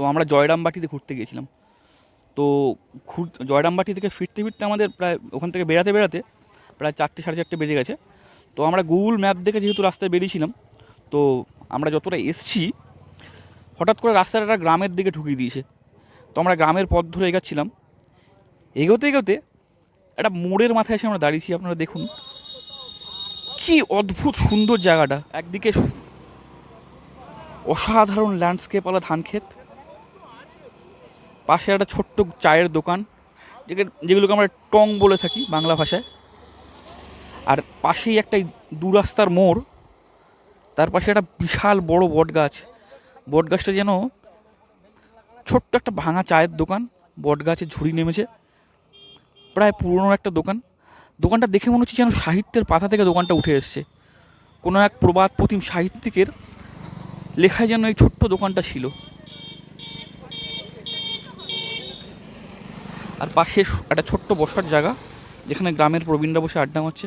তো আমরা জয়রামবাটিতে ঘুরতে গিয়েছিলাম। তো ঘুর, জয়রামবাটি থেকে ফিরতে ফিরতে আমাদের প্রায় ওখান থেকে বেড়াতে বেড়াতে প্রায় চারটে সাড়ে চারটে বেজে গেছে। তো আমরা গুগল ম্যাপ দেখে যেহেতু রাস্তায় বেরিয়েছিলাম, তো আমরা যতটা এসছি, হঠাৎ করে রাস্তাটা একটা গ্রামের দিকে ঢুকিয়ে দিয়েছে। তো আমরা গ্রামের পথ ধরে এগাচ্ছিলাম। এগোতে এগোতে একটা মোড়ের মাথায় এসে আমরা দাঁড়িয়েছি, আপনারা দেখুন। কি অদ্ভুত সুন্দর জায়গাটা। একদিকে অসাধারণ ল্যান্ডস্কেপওয়ালা ধান ক্ষেত পাশে একটা ছোট্ট চায়ের দোকান যেগুলোকে আমরা টং বলে থাকি বাংলা ভাষায়। আর পাশেই একটা দু রাস্তার মোড়, তার পাশে একটা বিশাল বড় বট গাছ বট গাছটা যেন ছোট্ট একটা ভাঙা চায়ের দোকান বট গাছে ঝুড়ি নেমেছে। প্রায় পুরনো একটা দোকান। দোকানটা দেখে মনে হচ্ছে যেন সাহিত্যের পাতা থেকে দোকানটা উঠে এসছে। কোনো এক প্রবাদ প্রতিম সাহিত্যিকের লেখায় যেন এই ছোট্ট দোকানটা ছিল। আর পাশে একটা ছোট্ট বসার জায়গা যেখানে গ্রামের প্রবীণরা বসে আড্ডা মারছে।